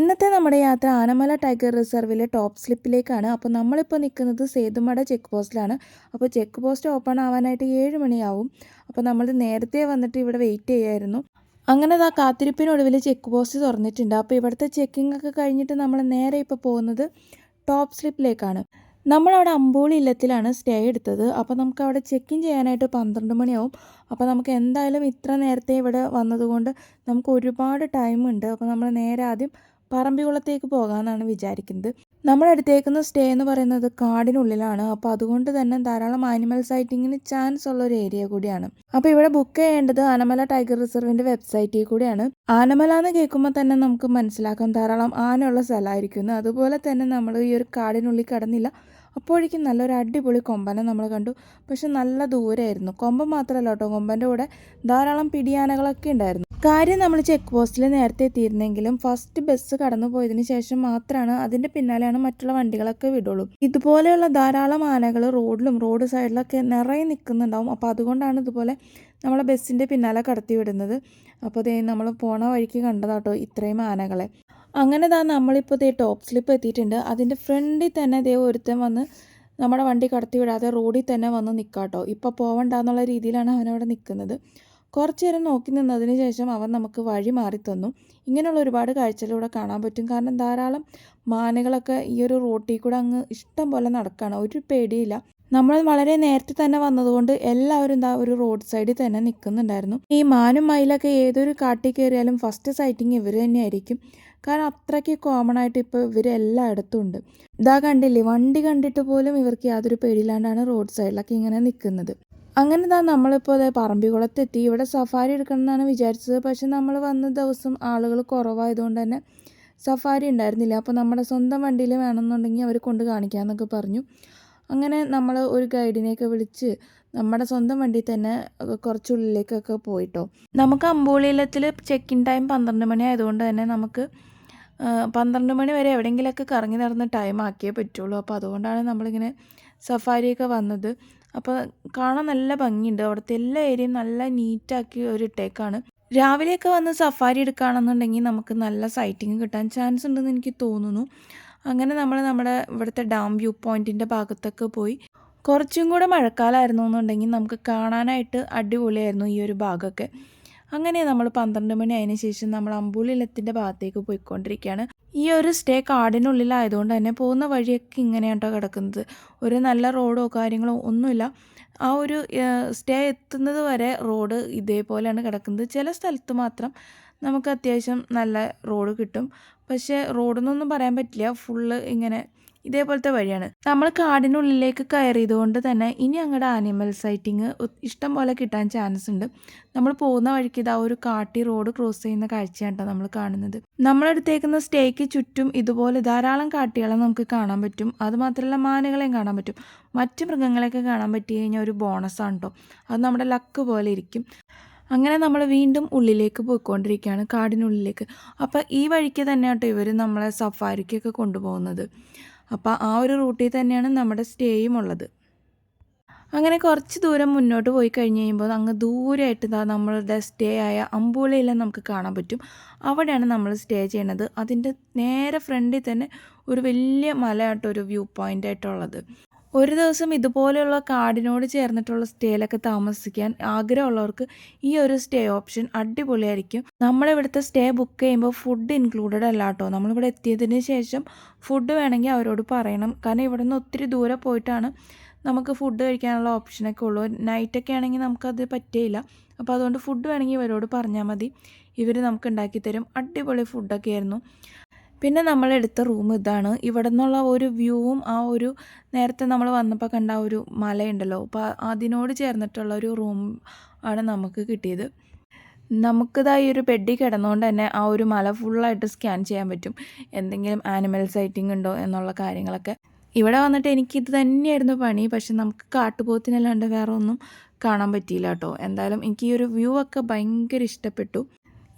ഇന്നത്തെ നമ്മുടെ യാത്ര ആനമല ടൈഗർ റിസർവിലെ ടോപ്പ് സ്ലിപ്പിലേക്കാണ്. അപ്പോൾ നമ്മളിപ്പോൾ നിൽക്കുന്നത് സേതുമട ചെക്ക് പോസ്റ്റിലാണ്. അപ്പോൾ ചെക്ക് പോസ്റ്റ് ഓപ്പൺ ആവാനായിട്ട് ഏഴ് മണിയാവും. അപ്പോൾ നമ്മൾ നേരത്തെ വന്നിട്ട് ഇവിടെ വെയിറ്റ് ചെയ്യായിരുന്നു. അങ്ങനെ ആ കാത്തിരിപ്പിനൊടുവിൽ ചെക്ക് പോസ്റ്റ് തുറന്നിട്ടുണ്ട്. അപ്പോൾ ഇവിടുത്തെ ചെക്കിംഗ് ഒക്കെ കഴിഞ്ഞിട്ട് നമ്മൾ നേരെ ഇപ്പോൾ പോകുന്നത് ടോപ്പ് സ്ലിപ്പിലേക്കാണ്. നമ്മളവിടെ അമ്പോളി ഇല്ലത്തിലാണ് സ്റ്റേ എടുത്തത്. അപ്പോൾ നമുക്ക് അവിടെ ചെക്ക് ഇൻ ചെയ്യാനായിട്ട് പന്ത്രണ്ട് മണിയാവും. അപ്പോൾ നമുക്ക് എന്തായാലും ഇത്ര നേരത്തെ ഇവിടെ വന്നതുകൊണ്ട് നമുക്ക് ഒരുപാട് ടൈം ഉണ്ട്. അപ്പോൾ നമ്മൾ നേരെ ആദ്യം പറമ്പിക്കുളത്തേക്ക് പോകാമെന്നാണ് വിചാരിക്കുന്നത്. നമ്മൾ എടുത്തേക്കുന്ന സ്റ്റേ എന്ന് പറയുന്നത് കാടിനുള്ളിലാണ്. അപ്പോൾ അതുകൊണ്ട് തന്നെ ധാരാളം ആനിമൽ സൈറ്റിങ്ങിന് ചാൻസ് ഉള്ള ഒരു ഏരിയ കൂടിയാണ്. അപ്പോൾ ഇവിടെ ബുക്ക് ചെയ്യേണ്ടത് ആനമല ടൈഗർ റിസർവിന്റെ വെബ്സൈറ്റിൽ കൂടിയാണ്. ആനമല എന്ന് കേൾക്കുമ്പോൾ തന്നെ നമുക്ക് മനസ്സിലാക്കാം. ധാരാളം ആനയുള്ള സ്ഥലമായിരിക്കുന്നു അതുപോലെ തന്നെ നമ്മൾ ഈ ഒരു കാടിനുള്ളിൽ കടന്നില്ല. അപ്പോഴേക്കും നല്ലൊരു അടിപൊളി കൊമ്പനെ നമ്മൾ കണ്ടു. പക്ഷെ നല്ല ദൂരമായിരുന്നു കൊമ്പൻ മാത്രമല്ല കേട്ടോ കൊമ്പന്റെ കൂടെ ധാരാളം പിടിയാനകളൊക്കെ ഉണ്ടായിരുന്നു. കാര്യം നമ്മൾ ചെക്ക് പോസ്റ്റിൽ നേരത്തെ എത്തിയിരുന്നെങ്കിലും ഫസ്റ്റ് ബസ് കടന്നു പോയതിന് ശേഷം മാത്രമാണ് അതിന്റെ പിന്നാലെയാണ് മറ്റുള്ള വണ്ടികളൊക്കെ വിടുള്ളൂ. ഇതുപോലെയുള്ള ധാരാളം ആനകൾ റോഡിലും റോഡ് സൈഡിലൊക്കെ നിറയെ നിൽക്കുന്നുണ്ടാവും. അപ്പോൾ അതുകൊണ്ടാണ് ഇതുപോലെ നമ്മളെ ബസ്സിന്റെ പിന്നാലെ കടത്തി വിടുന്നത്. അപ്പോൾ ദേ നമ്മൾ പോണ വഴിക്ക് കണ്ടതാട്ടോ ഇത്രയും ആനകളെ. അങ്ങനെ താ നമ്മളിപ്പോൾ ദേ ടോപ്പ് സ്ലിപ്പ് എത്തിയിട്ടുണ്ട്. അതിന്റെ ഫ്രണ്ടിൽ തന്നെ ദേ ഒരുത്തൻ വന്ന് നമ്മുടെ വണ്ടി കടത്തി വിടാതെ റോഡിൽ തന്നെ വന്ന് നിൽക്കാട്ടോ ഇപ്പോൾ പോവണ്ടെന്നുള്ള രീതിയിലാണ് അവനവിടെ നിൽക്കുന്നത് കുറച്ച് നേരം നോക്കി നിന്നതിന് ശേഷം അവൻ നമുക്ക് വഴി മാറി തന്നു. ഇങ്ങനെയുള്ള ഒരുപാട് കാഴ്ചകളിവിടെ കാണാൻ പറ്റും. കാരണം ധാരാളം മാനകളൊക്കെ ഈ ഒരു റോട്ടിൽ കൂടെ അങ്ങ് ഇഷ്ടം പോലെ നടക്കുകയാണ് ഒരു പേടിയില്ല. നമ്മൾ വളരെ നേരത്തെ തന്നെ വന്നതുകൊണ്ട് എല്ലാവരും എന്താ ഒരു റോഡ് സൈഡിൽ തന്നെ നിൽക്കുന്നുണ്ടായിരുന്നു ഈ മാനും മയിലൊക്കെ ഏതൊരു കാട്ടിൽ കയറിയാലും ഫസ്റ്റ് സൈറ്റിങ് ഇവർ തന്നെയായിരിക്കും. കാരണം അത്രയ്ക്ക് കോമൺ ആയിട്ട് ഇപ്പോൾ ഇവർ എല്ലായിടത്തും ഉണ്ട്. ഇതാ കണ്ടില്ലേ വണ്ടി കണ്ടിട്ട് പോലും ഇവർക്ക് യാതൊരു പേടിയില്ലാണ്ടാണ് റോഡ് സൈഡിലൊക്കെ ഇങ്ങനെ നിൽക്കുന്നത് അങ്ങനെ ഇതാ നമ്മളിപ്പോൾ അതെ പറമ്പിക്കുളത്തെത്തി. ഇവിടെ സഫാരി എടുക്കണമെന്നാണ് വിചാരിച്ചത്. പക്ഷെ നമ്മൾ വന്ന ദിവസം ആളുകൾ കുറവായതുകൊണ്ട് തന്നെ സഫാരി ഉണ്ടായിരുന്നില്ല. അപ്പോൾ നമ്മുടെ സ്വന്തം വണ്ടിയിൽ വേണമെന്നുണ്ടെങ്കിൽ അവർ കൊണ്ട് കാണിക്കാമെന്നൊക്കെ പറഞ്ഞു. അങ്ങനെ നമ്മൾ ഒരു ഗൈഡിനെയൊക്കെ വിളിച്ച് നമ്മുടെ സ്വന്തം വണ്ടി തന്നെ കുറച്ചുള്ളിലേക്കൊക്കെ പോയിട്ടോ. നമുക്ക് അമ്പോളിയിലത്തിൽ ചെക്കിൻ ടൈം പന്ത്രണ്ട് മണി ആയതുകൊണ്ട് തന്നെ നമുക്ക് പന്ത്രണ്ട് മണി വരെ എവിടെയെങ്കിലുമൊക്കെ കറങ്ങി നടന്ന് ടൈം ആക്കിയേ പറ്റുള്ളൂ. അപ്പോൾ അതുകൊണ്ടാണ് നമ്മളിങ്ങനെ സഫാരിയൊക്കെ വന്നത്. അപ്പോൾ കാണാൻ നല്ല ഭംഗിയുണ്ട്. അവിടുത്തെ എല്ലാ ഏരിയയും നല്ല നീറ്റാക്കി ഒരു ഇട്ടേക്കാണ്. രാവിലെയൊക്കെ വന്ന് സഫാരി എടുക്കുകയാണെന്നുണ്ടെങ്കിൽ നമുക്ക് നല്ല സൈറ്റിങ് കിട്ടാൻ ചാൻസ് ഉണ്ടെന്ന് എനിക്ക് തോന്നുന്നു. അങ്ങനെ നമ്മൾ നമ്മുടെ ഇവിടുത്തെ ഡാം വ്യൂ പോയിന്റിന്റെ ഭാഗത്തൊക്കെ പോയി. കുറച്ചും കൂടെ മഴക്കാലമായിരുന്നു എന്നുണ്ടെങ്കിൽ നമുക്ക് കാണാനായിട്ട് അടിപൊളിയായിരുന്നു ഈ ഒരു ഭാഗമൊക്കെ. അങ്ങനെ നമ്മൾ പന്ത്രണ്ട് മണി ആയതിനു ശേഷം നമ്മൾ അമ്പൂലിലത്തിന്റെ ഭാഗത്തേക്ക് പോയിക്കൊണ്ടിരിക്കുകയാണ്. ഈ ഒരു സ്റ്റേ കാടിനുള്ളിലായതുകൊണ്ട് തന്നെ പോകുന്ന വഴിയൊക്കെ ഇങ്ങനെയാട്ടോ കിടക്കുന്നത്. ഒരു നല്ല റോഡോ കാര്യങ്ങളോ ഒന്നുമില്ല. ആ ഒരു സ്റ്റേ എത്തുന്നത് വരെ റോഡ് ഇതേപോലെയാണ് കിടക്കുന്നത്. ചില സ്ഥലത്ത് മാത്രം നമുക്ക് അത്യാവശ്യം നല്ല റോഡ് കിട്ടും. പക്ഷേ റോഡെന്നൊന്നും പറയാൻ പറ്റില്ല. ഫുള്ള് ഇങ്ങനെ ഇതേപോലത്തെ വഴിയാണ്. നമ്മൾ കാടിനുള്ളിലേക്ക് കയറിയതുകൊണ്ട് തന്നെ ഇനി അങ്ങോട്ട് ആനിമൽ സൈറ്റിങ് ഇഷ്ടം പോലെ കിട്ടാൻ ചാൻസ് ഉണ്ട്. നമ്മൾ പോകുന്ന വഴിക്ക് ഇതാ ഒരു കാട്ടി റോഡ് ക്രോസ് ചെയ്യുന്ന കാഴ്ചയാണ് നമ്മൾ കാണുന്നത്. നമ്മളെടുത്തേക്കുന്ന സ്റ്റേക്ക് ചുറ്റും ഇതുപോലെ ധാരാളം കാട്ടികളെ നമുക്ക് കാണാൻ പറ്റും. അതുമാത്രമല്ല മാനുകളെയും കാണാൻ പറ്റും. മറ്റ് മൃഗങ്ങളെയൊക്കെ കാണാൻ പറ്റി കഴിഞ്ഞാൽ ഒരു ബോണസാണ് കേട്ടോ അത് നമ്മുടെ ലക്ക് പോലെ ഇരിക്കും. അങ്ങനെ നമ്മൾ വീണ്ടും ഉള്ളിലേക്ക് പോയിക്കൊണ്ടിരിക്കുകയാണ് കാടിനുള്ളിലേക്ക്. അപ്പോൾ ഈ വഴിക്ക് തന്നെ കേട്ടോ ഇവർ നമ്മളെ സഫാരിക്കൊക്കെ കൊണ്ടുപോകുന്നത്. അപ്പോൾ ആ ഒരു റൂട്ടിൽ തന്നെയാണ് നമ്മുടെ സ്റ്റേയും ഉള്ളത്. അങ്ങനെ കുറച്ച് ദൂരം മുന്നോട്ട് പോയി കഴിഞ്ഞ് കഴിയുമ്പോൾ അങ്ങ് ദൂരമായിട്ട് നമ്മളുടെ സ്റ്റേ ആയ അമ്പൂളയെല്ലാം നമുക്ക് കാണാൻ പറ്റും. അവിടെയാണ് നമ്മൾ സ്റ്റേ ചെയ്യണത് അതിന്റെ നേരെ ഫ്രണ്ടിൽ തന്നെ ഒരു വലിയ മലയായിട്ടൊരു വ്യൂ പോയിന്റ് ആയിട്ടുള്ളത് ഒരു ദിവസം ഇതുപോലെയുള്ള കാടിനോട് ചേർന്നിട്ടുള്ള സ്റ്റേയിലൊക്കെ താമസിക്കാൻ ആഗ്രഹമുള്ളവർക്ക് ഈ ഒരു സ്റ്റേ ഓപ്ഷൻ അടിപൊളിയായിരിക്കും. നമ്മളിവിടുത്തെ സ്റ്റേ ബുക്ക് ചെയ്യുമ്പോൾ ഫുഡ് ഇൻക്ലൂഡഡ് അല്ല കേട്ടോ. നമ്മളിവിടെ എത്തിയതിന് ശേഷം ഫുഡ് വേണമെങ്കിൽ അവരോട് പറയണം. കാരണം ഇവിടെ നിന്ന് ഒത്തിരി ദൂരെ പോയിട്ടാണ് നമുക്ക് ഫുഡ് കഴിക്കാനുള്ള ഓപ്ഷനൊക്കെ ഉള്ളൂ. നൈറ്റൊക്കെ ആണെങ്കിൽ നമുക്കത് പറ്റില്ല അപ്പോൾ അതുകൊണ്ട് ഫുഡ് വേണമെങ്കിൽ ഇവരോട് പറഞ്ഞാൽ മതി. ഇവർ നമുക്ക് ഉണ്ടാക്കി തരും അടിപൊളി ഫുഡൊക്കെ ആയിരുന്നു. പിന്നെ നമ്മൾ എടുത്ത റൂം ഇതാണ്. ഇവിടെ നിന്നുള്ള ഒരു വ്യൂവും ആ ഒരു നേരത്തെ നമ്മൾ വന്നപ്പോൾ കണ്ട ഒരു മലയുണ്ടല്ലോ. അപ്പോൾ അതിനോട് ചേർന്നിട്ടുള്ള ഒരു റൂം ആണ് നമുക്ക് കിട്ടിയത്. നമുക്കിതാ ഈ ഒരു ബെഡിൽ കിടന്നുകൊണ്ട് തന്നെ ആ ഒരു മല ഫുള്ളായിട്ട് സ്കാൻ ചെയ്യാൻ പറ്റും. എന്തെങ്കിലും ആനിമൽ സൈറ്റിംഗ് ഉണ്ടോ എന്നുള്ള കാര്യങ്ങളൊക്കെ. ഇവിടെ വന്നിട്ട് എനിക്ക് ഇത് തന്നെയായിരുന്നു പണി. പക്ഷെ നമുക്ക് കാട്ടുപോത്തിനല്ലാണ്ട് വേറെ ഒന്നും കാണാൻ പറ്റിയില്ല കേട്ടോ. എന്തായാലും എനിക്ക് ഈ ഒരു വ്യൂ ഒക്കെ ഭയങ്കര ഇഷ്ടപ്പെട്ടു.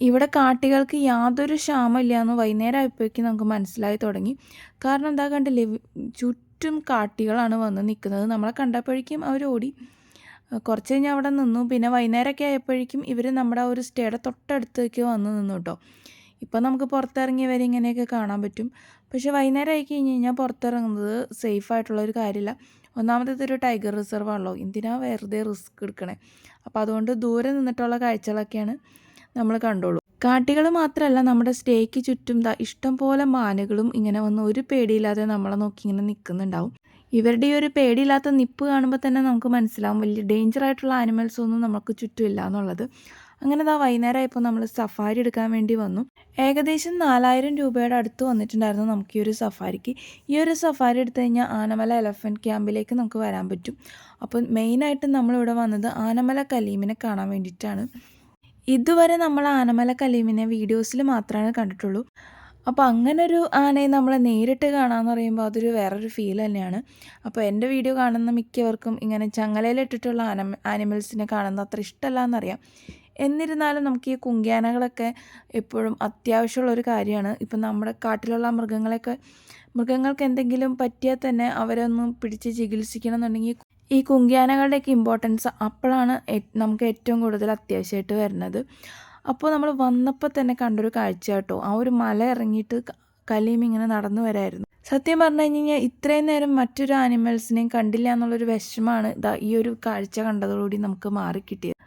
ഇവിടെ കാട്ടികൾക്ക് യാതൊരു ക്ഷാമമില്ല എന്ന് വൈകുന്നേരം ആയപ്പോഴേക്കും നമുക്ക് മനസ്സിലായി തുടങ്ങി. കാരണം എന്താ കണ്ടില്ലേ ചുറ്റും കാട്ടികളാണ് വന്ന് നിൽക്കുന്നത്. നമ്മളെ കണ്ടപ്പോഴേക്കും അവർ ഓടി. കുറച്ച് കഴിഞ്ഞ് അവിടെ നിന്നു. പിന്നെ വൈകുന്നേരമൊക്കെ ആയപ്പോഴേക്കും ഇവർ നമ്മുടെ ഒരു സ്റ്റേയുടെ തൊട്ടടുത്തേക്ക് വന്ന് നിന്നു കേട്ടോ. ഇപ്പം നമുക്ക് പുറത്തിറങ്ങിയവരെ ഇങ്ങനെയൊക്കെ കാണാൻ പറ്റും. പക്ഷേ വൈകുന്നേരം ആയി കഴിഞ്ഞ് കഴിഞ്ഞാൽ പുറത്തിറങ്ങുന്നത് സേഫ് ആയിട്ടുള്ള ഒരു കാര്യമില്ല. ഒന്നാമത്തേത് ഒരു ടൈഗർ റിസർവ് ആണല്ലോ. എന്തിനാ വെറുതെ റിസ്ക് എടുക്കണേ? അപ്പോൾ അതുകൊണ്ട് ദൂരെ നിന്നിട്ടുള്ള കാഴ്ചകളൊക്കെയാണ്. നമ്മൾ കണ്ടോളൂ. കാട്ടികൾ മാത്രമല്ല നമ്മുടെ സ്റ്റേക്ക് ചുറ്റും ഇഷ്ടം പോലെ മാനുകളും ഇങ്ങനെ വന്ന് ഒരു പേടിയില്ലാതെ നമ്മളെ നോക്കി ഇങ്ങനെ നിൽക്കുന്നുണ്ടാവും. ഇവരുടെ ഈ ഒരു പേടിയില്ലാത്ത നിപ്പ് കാണുമ്പോൾ തന്നെ നമുക്ക് മനസ്സിലാവും വലിയ ഡേഞ്ചർ ആയിട്ടുള്ള ആനിമൽസ് ഒന്നും നമുക്ക് ചുറ്റുമില്ല എന്നുള്ളത്. അങ്ങനെ ദാ വൈകുന്നേരമായപ്പോൾ നമ്മൾ സഫാരി എടുക്കാൻ വേണ്ടി വന്നു. ഏകദേശം നാലായിരം രൂപയുടെ അടുത്ത് വന്നിട്ടുണ്ടായിരുന്നു നമുക്ക് ഈ ഒരു സഫാരിക്ക് ഈ ഒരു സഫാരി എടുത്തു കഴിഞ്ഞാൽ ആനമല എലഫന്റ് ക്യാമ്പിലേക്ക് നമുക്ക് വരാൻ പറ്റും. അപ്പോൾ മെയിനായിട്ട് നമ്മളിവിടെ വന്നത് ആനമല കലീമിനെ കാണാൻ വേണ്ടിയിട്ടാണ്. ഇതുവരെ നമ്മൾ ആനമല കലീമിനെ വീഡിയോസിൽ മാത്രമേ കണ്ടിട്ടുള്ളൂ. അപ്പോൾ അങ്ങനൊരു ആനയെ നമ്മൾ നേരിട്ട് കാണാമെന്ന് പറയുമ്പോൾ അതൊരു വേറൊരു ഫീൽ തന്നെയാണ്. അപ്പോൾ എന്റെ വീഡിയോ കാണുന്ന മിക്കവർക്കും ഇങ്ങനെ ചങ്ങലയിലിട്ടിട്ടുള്ള ആന ആനിമൽസിനെ കാണുന്നത് അത്ര ഇഷ്ടമല്ല എന്നറിയാം എന്നിരുന്നാലും നമുക്ക് ഈ കുങ്കിയാനകളൊക്കെ എപ്പോഴും അത്യാവശ്യമുള്ള ഒരു കാര്യമാണ്. ഇപ്പം നമ്മുടെ കാട്ടിലുള്ള മൃഗങ്ങളെയൊക്കെ മൃഗങ്ങൾക്ക് എന്തെങ്കിലും പറ്റിയാൽ തന്നെ അവരെ ഒന്ന് പിടിച്ച് ചികിത്സിക്കണം എന്നുണ്ടെങ്കിൽ ഈ കുങ്കിയാനകളുടെയൊക്കെ ഇമ്പോർട്ടൻസ് അപ്പോഴാണ് നമുക്ക് ഏറ്റവും കൂടുതൽ അത്യാവശ്യമായിട്ട് വരുന്നത്. അപ്പോൾ നമ്മൾ വന്നപ്പോൾ തന്നെ കണ്ടൊരു കാഴ്ച കേട്ടോ. ആ ഒരു മല ഇറങ്ങിയിട്ട് കലീം ഇങ്ങനെ നടന്നു വരായിരുന്നു. സത്യം പറഞ്ഞു കഴിഞ്ഞാൽ ഇത്രയും നേരം മറ്റൊരു ആനിമൽസിനെയും കണ്ടില്ല എന്നുള്ളൊരു വിഷമമാണ് ഇതാ ഈ ഒരു കാഴ്ച കണ്ടതോടുകൂടി നമുക്ക് മാറിക്കിട്ടിയത്.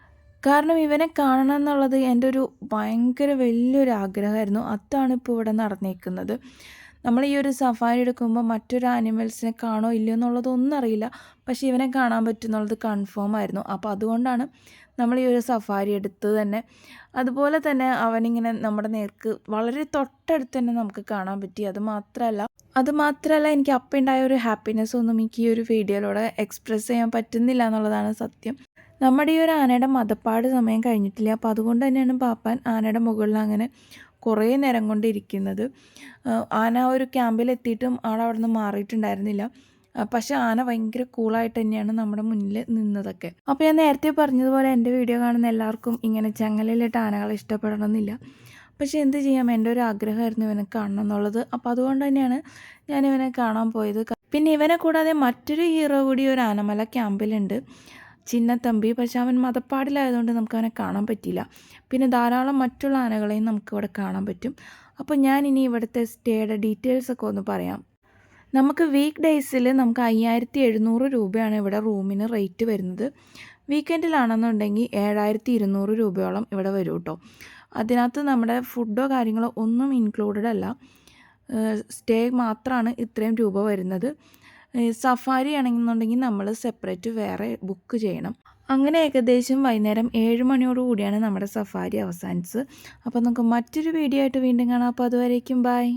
കാരണം ഇവനെ കാണണം എന്നുള്ളത് എന്റെ ഒരു ഭയങ്കര വലിയൊരു ആഗ്രഹമായിരുന്നു. അതാണ് ഇപ്പോൾ ഇവിടെ നടന്നേക്കുന്നത്. നമ്മൾ ഈ ഒരു സഫാരി എടുക്കുമ്പോൾ മറ്റൊരു ആനിമൽസിനെ കാണോ ഇല്ലയോ എന്നുള്ളതൊന്നും അറിയില്ല. പക്ഷേ ഇവനെ കാണാൻ പറ്റുന്നുള്ളത് കൺഫേം ആയിരുന്നു. അപ്പോൾ അതുകൊണ്ടാണ് നമ്മൾ ഈ ഒരു സഫാരി എടുത്ത് തന്നെ. അതുപോലെ തന്നെ അവനിങ്ങനെ നമ്മുടെ നേർക്ക് വളരെ തൊട്ടടുത്ത് തന്നെ നമുക്ക് കാണാൻ പറ്റി. അത് മാത്രമല്ല അത് മാത്രമല്ല എനിക്ക് അപ്പം ഉണ്ടായ ഒരു ഹാപ്പിനെസ് ഒന്നും എനിക്ക് ഈ ഒരു വീഡിയോയിലൂടെ എക്സ്പ്രസ് ചെയ്യാൻ പറ്റുന്നില്ല എന്നുള്ളതാണ് സത്യം. നമ്മുടെ ഈ ഒരു ആനയുടെ മതപ്പാട് സമയം കഴിഞ്ഞിട്ടില്ല. അപ്പോൾ അതുകൊണ്ട് തന്നെയാണ് പാപ്പാൻ ആനയുടെ മുകളിൽ അങ്ങനെ കുറേ നേരം കൊണ്ടിരിക്കുന്നത് ആന ഒരു ക്യാമ്പിൽ എത്തിയിട്ടും ആൾ അവിടെ നിന്ന് മാറിയിട്ടുണ്ടായിരുന്നില്ല പക്ഷേ ആന ഭയങ്കര കൂളായിട്ട് തന്നെയാണ് നമ്മുടെ മുന്നിൽ നിന്നതൊക്കെ. അപ്പോൾ ഞാൻ നേരത്തെ പറഞ്ഞതുപോലെ എന്റെ വീഡിയോ കാണുന്ന എല്ലാവർക്കും ഇങ്ങനെ ചങ്ങലയിലിട്ട് ആനകളെ ഇഷ്ടപ്പെടണമെന്നില്ല. പക്ഷേ എന്ത് ചെയ്യാം? എന്റെ ഒരു ആഗ്രഹമായിരുന്നു ഇവനെ കാണണം എന്നുള്ളത്. അപ്പോൾ അതുകൊണ്ട് തന്നെയാണ് ഞാൻ ഇവനെ കാണാൻ പോയത്. പിന്നെ ഇവനെ കൂടാതെ മറ്റൊരു ഹീറോ കൂടി ഒരു ആനമല ക്യാമ്പിലുണ്ട്. ചിന്നത്തമ്പി പക്ഷെ അവൻ മതപ്പാടിലായതുകൊണ്ട് നമുക്ക് അവനെ കാണാൻ പറ്റിയില്ല. പിന്നെ ധാരാളം മറ്റുള്ള ആനകളെയും നമുക്ക് ഇവിടെ കാണാൻ പറ്റും. അപ്പോൾ ഞാൻ ഇനി ഇവിടുത്തെ സ്റ്റേയുടെ ഡീറ്റെയിൽസ് ഒക്കെ ഒന്ന് പറയാം. നമുക്ക് വീക്ക് ഡേയ്സിൽ നമുക്ക് അയ്യായിരത്തി എഴുന്നൂറ് രൂപയാണ് ഇവിടെ റൂമിന് റേറ്റ് വരുന്നത്. വീക്കെൻഡിലാണെന്നുണ്ടെങ്കിൽ ഏഴായിരത്തി ഇരുന്നൂറ് രൂപയോളം ഇവിടെ വരും കേട്ടോ. അതിനകത്ത് നമ്മുടെ ഫുഡോ കാര്യങ്ങളോ ഒന്നും ഇൻക്ലൂഡഡ് അല്ല. സ്റ്റേ മാത്രമാണ് ഇത്രയും രൂപ വരുന്നത്. സഫാരി ആണെന്നുണ്ടെങ്കിൽ നമ്മൾ സെപ്പറേറ്റ് വേറെ ബുക്ക് ചെയ്യണം. അങ്ങനെ ഏകദേശം വൈകുന്നേരം ഏഴ് മണിയോട് കൂടിയാണ് നമ്മുടെ സഫാരി അവസാനിച്ചത്. അപ്പോൾ നമുക്ക് മറ്റൊരു വീഡിയോ ആയിട്ട് വീണ്ടും കാണാം. അപ്പോൾ അതുവരേക്കും ബായ്